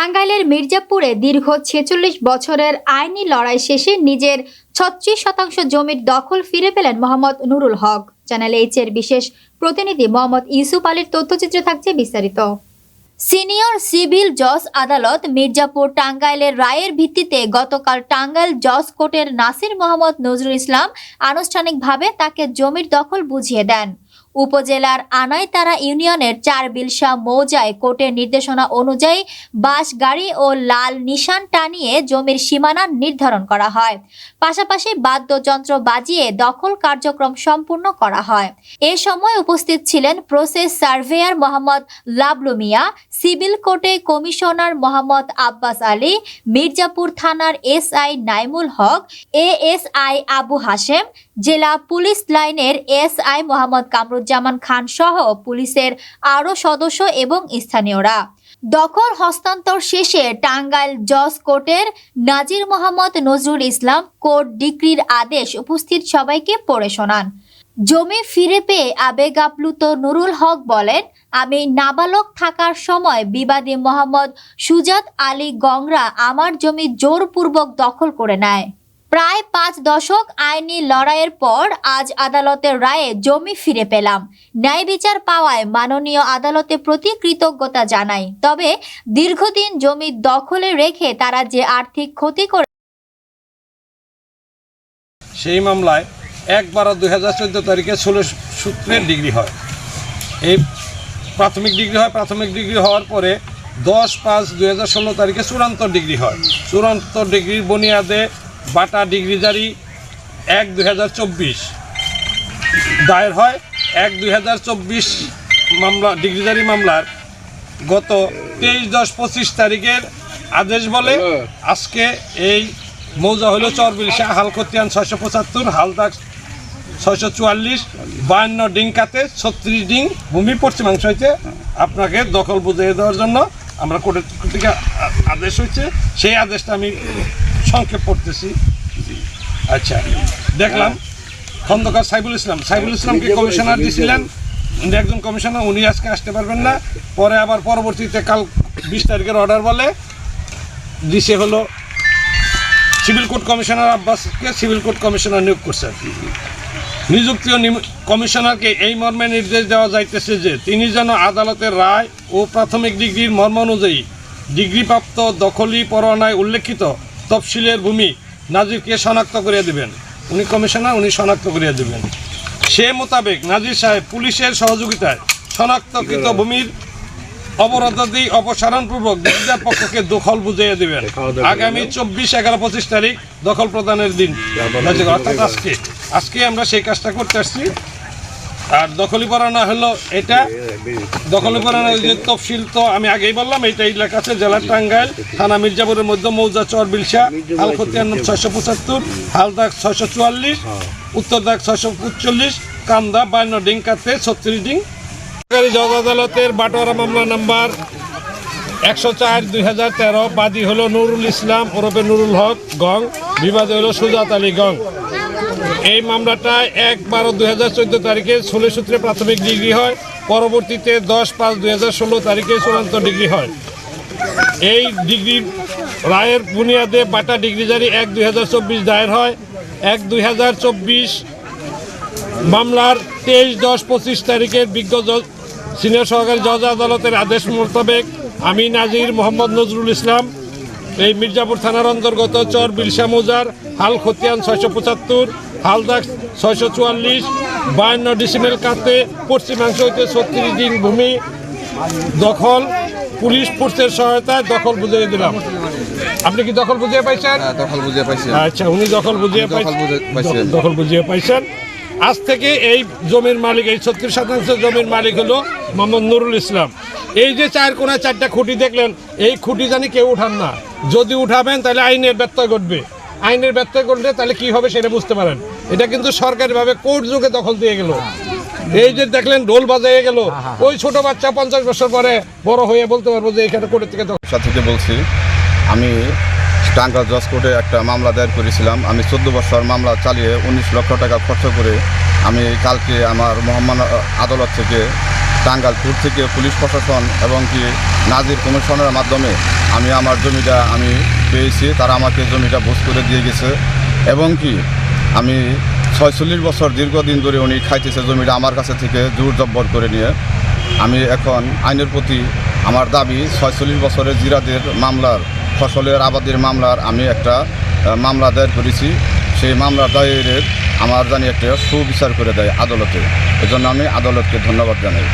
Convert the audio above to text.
টাঙ্গাইলের মির্জাপুরে দীর্ঘ ছেচল্লিশ বছরের আইনি লড়াই শেষে নিজের ছত্রিশ শতাংশ জমির দখল ফিরে পেলেন মোহাম্মদ নুরুল হক। চ্যানেল এইচ এর বিশেষ প্রতিনিধি মোহাম্মদ ইউসুফ আলীর তথ্যচিত্রে থাকছে বিস্তারিত। সিনিয়র সিভিল জজ আদালত মির্জাপুর টাঙ্গাইলের রায়ের ভিত্তিতে গতকাল টাঙ্গাইল জজ কোর্টের নাসির মোহাম্মদ নজরুল ইসলাম আনুষ্ঠানিকভাবে তাকে জমির দখল বুঝিয়ে দেন। উপজেলার আনাইতারা ইউনিয়নের চার বিলসা মৌজায় কোর্টের নির্দেশনা অনুযায়ী বাস গাড়ি ও লাল নিশান টানিয়ে জমির সীমানা নির্ধারণ করা হয়। পাশাপাশি বাদ্যযন্ত্র বাজিয়ে দখল কার্যক্রম সম্পূর্ণ করা হয়। এ সময় উপস্থিত ছিলেন process surveyor Mohammad Lablu Mia, civil কোর্টে কমিশনার মোহাম্মদ আব্বাস আলী, মির্জাপুর থানার এসআই নাইমুল হক, এএসআই আবু হাশেম, জেলা পুলিশ লাইনের এসআই মোহাম্মদ কামরুজ্জামান খান সহ পুলিশের আরও সদস্য এবং স্থানীয়রা। দখল হস্তান্তর শেষে টাঙ্গাইল জজ কোর্টের নাজির মোহাম্মদ নজরুল ইসলাম কোর্ট ডিক্রির আদেশ উপস্থিত সবাইকে পড়ে শোনান। জমি ফিরে পেয়ে আবেগ আপ্লুত নুরুল হক বলেন, আমি নাবালক থাকার সময় বিবাদী মোহাম্মদ সুজাত আলী গংরা আমার জমি জোরপূর্বক দখল করে নেয়। প্রায় পাঁচ দশক আইনি লড়াইয়ের পর আজ আদালতের রায়ে জমি ফিরে পেলাম। ন্যায় বিচার পাওয়ায় মাননীয় আদালতে প্রতি কৃতজ্ঞতা জানাই। তবে দীর্ঘদিন জমি দখলে রেখে তারা যে আর্থিক ক্ষতি করে সেই মামলায় এক বারো দুই হাজার চোদ্দ তারিখে ষোলো সূত্রের ডিগ্রি হয়। এই প্রাথমিক ডিগ্রি হয়, প্রাথমিক ডিগ্রি হওয়ার পরে দশ পাঁচ দুই হাজার ষোলো তারিখে চূড়ান্ত ডিগ্রি হয়। চূড়ান্ত ডিগ্রির বুনিয়াদে বাটা ডিগ্রি জারি এক দুই হাজার চব্বিশ। দায়ের হয় এক দুই হাজার চব্বিশ মামলা ডিগ্রি জারি মামলার। গত তেইশ দশ পঁচিশ তারিখের আদেশ বলে আজকে এই মৌজা হলো চরবিলিশা হালকতিয়ান ছয়শো পঁচাত্তর হালদাক ছয়শো চুয়াল্লিশ বায়ান্ন ডিঙ্কাতে ছত্রিশ ডিং ভূমি পশ্চিমাংশ হইতে আপনাকে দখল বুঝিয়ে দেওয়ার জন্য আমরা কোর্টের থেকে আদেশ হয়েছে। সেই আদেশটা আমি সংক্ষেপ পড়তেছি। আচ্ছা দেখলাম। খন্দকার সাইবুল ইসলাম। সাইবুল ইসলামকে কমিশনার দিয়েছিলেন একজন কমিশনার উনি আজকে আসতে পারবেন না। পরে আবার পরবর্তীতে কাল বিশ তারিখের অর্ডার বলে দিছে হলো সিভিল কোর্ট কমিশনার আব্বাসকে সিভিল কোর্ট কমিশনার নিয়োগ করছেন নিযুক্তীয় নিম- কমিশনারকে এই মর্মে নির্দেশ দেওয়া যাইতেছে যে তিনি যেন আদালতের রায় ও প্রাথমিক ডিগ্রির মর্ম অনুযায়ী ডিগ্রিপ্রাপ্ত দখলি পরোয়ানায় উল্লেখিত তফসিলের ভূমি নাজিরকে শনাক্ত করিয়া দিবেন। উনি কমিশনার উনি শনাক্ত করিয়া দিবেন। সে মোতাবেক নাজির সাহেব পুলিশের সহযোগিতায় শনাক্তকৃত ভূমির অবরোধাদি অপসারণপূর্বক ডিজিটাল পক্ষকে দখল বুঝিয়ে দেবেন। আগামী চব্বিশ এগারো পঁচিশ তারিখ দখল প্রদানের দিন। অর্থাৎ আজকে আজকে আমরা সেই কাজটা করতে আসছি। আর দখলি পড়ানো হলো এটা। দখলি পড়ানো যে তফসিল তো আমি আগেই বললাম এইটা এলাকা আছে জেলার টাঙ্গাইল থানা মির্জাপুরের মধ্যে মৌজা চর বিলসা হালখতিয়ান ছয়শো পঁচাত্তর হালদাক ছয়শো চুয়াল্লিশ উত্তর দাগ ছয়শো উনচল্লিশ কান্দা বান্ন ডিঙ্কাতে ছত্রিশ ডিং। সরকারি জজ আদালতের বাটোয়ারা মামলা নাম্বার একশো চার দুই হাজার তেরো বাদী হলো নুরুল ইসলাম ওরফে নুরুল হক গং বিবাদী হলো সুজাত আলী গং। এই মামলাটা এক বারো দুই হাজার চোদ্দ তারিখে ষোলো সূত্রে প্রাথমিক ডিগ্রি হয়। পরবর্তীতে দশ পাঁচ দুই হাজার ষোলো তারিখে চূড়ান্ত ডিগ্রি হয়। এই ডিগ্রি রায়ের বুনিয়াদে বাটা ডিগ্রি জারি এক দুই হাজার চব্বিশ দায়ের হয়। এক দুই হাজার চব্বিশ মামলার তেইশ দশ পঁচিশ তারিখের বিজ্ঞ সিনিয়র সহকারী জজ আদালতের আদেশ মোতাবেক আমি নাজির মোহাম্মদ নজরুল ইসলাম এই মির্জাপুর থানার অন্তর্গত চর বিলসা মোজার হাল খতিয়ান ছয়শো পঁচাত্তর হালদাক ছয়শো চুয়াল্লিশ বায়ান্ন ডিসিমেল কাতে পশ্চিমাংশ হইতে ছত্রিশ দিন ভূমি দখল পুলিশ ফোর্সের সহায়তায় দখল বুঝিয়ে দিলাম। আপনি কি দখল বুঝিয়ে পাইছেন? হ্যাঁ, দখল বুঝে পাইছি আচ্ছা উনি দখল বুঝিয়ে পাইছেন পাইছেন। দখল বুঝিয়ে পাইছেন। আজ থেকে এই জমির মালিক এই ছত্রিশ শতাংশ জমির মালিক হলো মোহাম্মদ নুরুল ইসলাম। এই যে চার কোনায় চারটা খুঁটি দেখলেন এই খুঁটি জানি কেউ উঠান না। যদি উঠাবেন, তাহলে আইনের ব্যত্যয় ঘটবে। আইনের ব্যত্যয় ঘটলে তাহলে কি হবে সেটা বুঝতে পারেন। এটা কিন্তু সরকারিভাবে কোর্ট যুগে দখল দিয়ে গেল। এই যে দেখলেন, ঢোল বাজাইয়ে গেল। ওই ছোট বাচ্চা পঞ্চাশ বছর পরে বড় হয়ে বলতে পারব যে এখানে কোর্টের থেকে থেকে বলছি, আমি টাঙ্গাল জজ কোর্টে একটা মামলা দায়ের করেছিলাম। আমি চোদ্দ বছর মামলা চালিয়ে উনিশ লক্ষ টাকা খরচ করে আমি কালকে আমার মোহাম্মদ আদালত থেকে টাঙ্গাল কোর্ট থেকে পুলিশ প্রশাসন এবং কি নাজির কমিশনের মাধ্যমে আমি আমার জমিটা আমি পেয়েছি, তারা আমাকে জমিটা বুঝ করে দিয়ে গেছে। এবং কি আমি ছয়চল্লিশ বছর দীর্ঘদিন ধরে উনি খাইতেছে জমিটা আমার কাছে থেকে জোর জব্বর করে নিয়ে। আমি এখন আইনের প্রতি আমার দাবি, ছয়চল্লিশ বছরের জিরাদের মামলার, ফসলের আবাদের মামলার আমি একটা মামলা দায়ের করেছি। সেই মামলা দায়েরের আমার জানি একটা সুবিচার করে দেয় আদালতে। এজন্য আমি আদালতকে ধন্যবাদ জানাই।